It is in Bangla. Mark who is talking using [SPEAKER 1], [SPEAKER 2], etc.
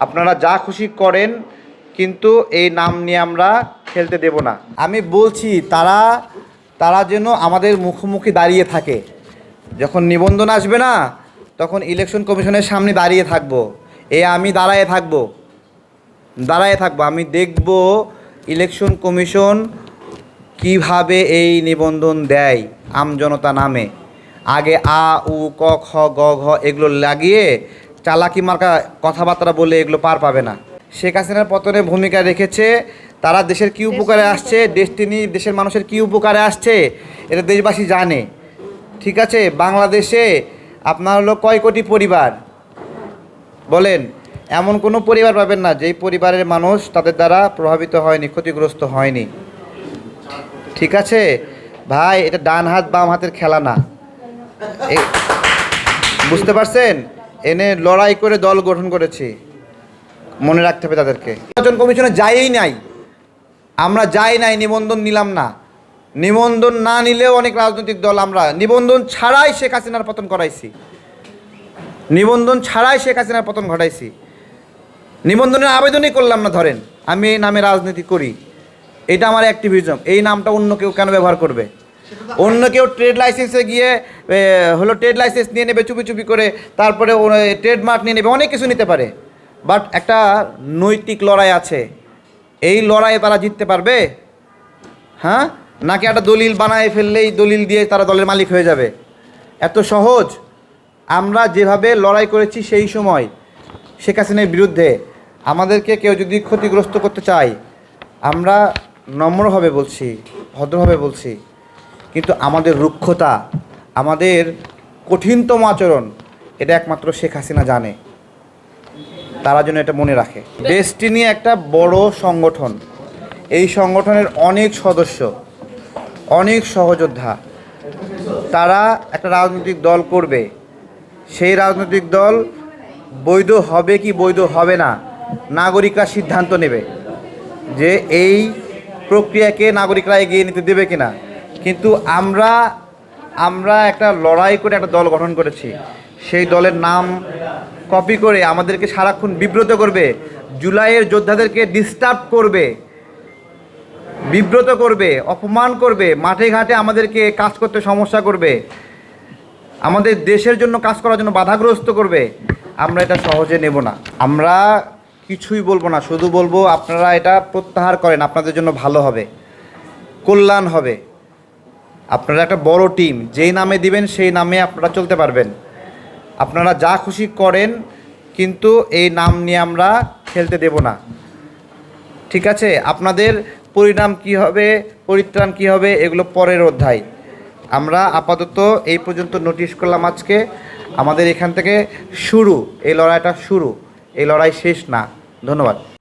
[SPEAKER 1] আপনারা যা খুশি করেন, কিন্তু এই নাম নিয়ে আমরা খেলতে দেব না। আমি বলছি, তারা তারা যেন আমাদের মুখোমুখি দাঁড়িয়ে থাকে। যখন নিবন্ধন আসবে না, তখন ইলেকশন কমিশনের সামনে দাঁড়িয়ে থাকব। এ আমি দাঁড়ায়ে থাকব। দাঁড়ায় থাকব। আমি দেখব ইলেকশন কমিশন কীভাবে এই নিবন্ধন দেয় আমজনতা নামে। আগে আ, উ, ক, খ, গ, ঘ, এগুলো লাগিয়ে চালাকি মার্কা কথাবার্তা বলে এগুলো পার পাবে না। শেখ হাসিনার পতনে ভূমিকা রেখেছে তারা দেশের কী উপকারে আসছে ডেস্টিনি দেশের মানুষের কী উপকারে আসছে এটা দেশবাসী জানে। ঠিক আছে বাংলাদেশে আপনার হলো কয় কোটি পরিবার? বলেন এমন কোনো পরিবার পাবেন না যেই পরিবারের মানুষ তাদের দ্বারা প্রভাবিত হয়নি ক্ষতিগ্রস্ত হয়নি। ঠিক আছে? ভাই এটা ডান হাত বাম হাতের খেলা না। এ- বুঝতে পারছেন? এনে লড়াই করে দল গঠন করেছি। মনে রাখতে হবে তাদেরকে। নির্বাচন কমিশনে যাইই নাই। আমরা যাই নাই, নিবন্ধন নিলাম না। নিবন্ধন না নিলেও অনেক রাজনৈতিক দল আমরা নিবন্ধন ছাড়াই শেখ হাসিনার পতন করাইছি নিবন্ধন ছাড়াই শেখ হাসিনার পতন ঘটাইছি। নিবন্ধনের আবেদনই করলাম না, ধরেন। আমি এই নামে রাজনীতি করি। এটা আমার অ্যাক্টিভিজম এই নামটা অন্য কেউ কেন ব্যবহার করবে? অন্য কেউ ট্রেড লাইসেন্সে গিয়ে হলো ট্রেড লাইসেন্স নিয়ে নেবে, চুপি চুপি করে, তারপরে ট্রেডমার্ক নিয়ে নেবে, অনেক কিছু নিতে পারে। বাট একটা নৈতিক লড়াই আছে। এই লড়াইয়ে তারা জিততে পারবে? হ্যাঁ? নাকি একটা দলিল বানায় ফেললেই দলিল দিয়ে তারা দলের মালিক হয়ে যাবে? এত সহজ। আমরা যেভাবে লড়াই করেছি সেই সময় শেখ হাসিনার বিরুদ্ধে, আমাদেরকে কেউ যদি ক্ষতিগ্রস্ত করতে চায়, আমরা নম্রভাবে বলছি, ভদ্রভাবে বলছি কিন্তু আমাদের রুক্ষতা, আমাদের কঠিনতম আচরণ, এটা একমাত্র শেখ হাসিনা জানে। তারা যেন এটা মনে রাখে। ডেস্টিনি একটা বড় সংগঠন। এই সংগঠনের অনেক সদস্য, অনেক সহযোদ্ধা। তারা একটা রাজনৈতিক দল করবে। সেই রাজনৈতিক দল বৈধ হবে কি বৈধ হবে না, নাগরিকরা সিদ্ধান্ত নেবে যে এই প্রক্রিয়াকে নাগরিকরা এগিয়ে নিতে দেবে কিনা। কিন্তু আমরা আমরা একটা লড়াই করে একটা দল গঠন করেছি। সেই দলের নাম কপি করে আমাদেরকে সারাক্ষণ বিব্রত করবে, জুলাইয়ের যোদ্ধাদেরকে ডিস্টার্ব করবে, বিব্রত করবে, অপমান করবে, মাঠে ঘাটে আমাদেরকে কাজ করতে সমস্যা করবে, আমাদের দেশের জন্য কাজ করার জন্য বাধাগ্রস্ত করবে, আমরা এটা সহজে নেব না। আমরা কিছুই বলব না, শুধু বলব আপনারা এটা প্রত্যাহার করেন, আপনাদের জন্য ভালো হবে, কল্যাণ হবে। আপনারা একটা বড় টিম, যেই নামে দিবেন সেই নামে আপনারা চলতে পারবেন। আপনারা যা খুশি করেন, কিন্তু এই নাম নিয়ে আমরা খেলতে দেব না। ঠিক আছে? আপনাদের পরিণাম কি হবে, পরিত্রাণ কি হবে, এগুলো পরের অধ্যায়। আমরা আপাতত এই পর্যন্ত নোটিশ করলাম আজকে। আমাদের এখান থেকে শুরু, এই লড়াইটা শুরু। এই লড়াই শেষ না। ধন্যবাদ।